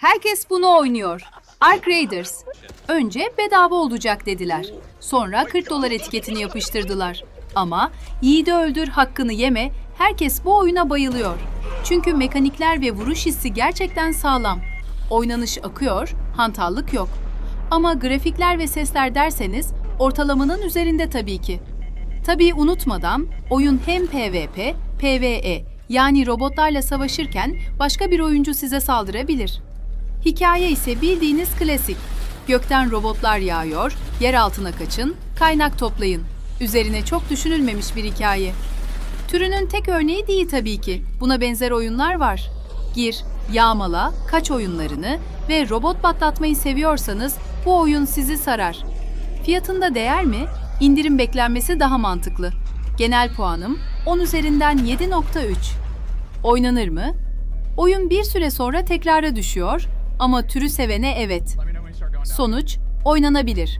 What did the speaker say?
Herkes bunu oynuyor. Ark Raiders. Önce bedava olacak dediler. Sonra 40 dolar etiketini yapıştırdılar. Ama yiğidi öldür hakkını yeme, herkes bu oyuna bayılıyor. Çünkü mekanikler ve vuruş hissi gerçekten sağlam. Oynanış akıyor, hantallık yok. Ama grafikler ve sesler derseniz ortalamanın üzerinde tabii ki. Tabii unutmadan oyun hem PvP, PvE yani robotlarla savaşırken başka bir oyuncu size saldırabilir. Hikaye ise bildiğiniz klasik. Gökten robotlar yağıyor, yer altına kaçın, kaynak toplayın. Üzerine çok düşünülmemiş bir hikaye. Türünün tek örneği değil tabii ki. Buna benzer oyunlar var. Gir, yağmala, kaç oyunlarını ve robot patlatmayı seviyorsanız bu oyun sizi sarar. Fiyatında değer mi? İndirim beklenmesi daha mantıklı. Genel puanım 10 üzerinden 7.3. Oynanır mı? Oyun bir süre sonra tekrara düşüyor ama türü sevene evet. Sonuç oynanabilir.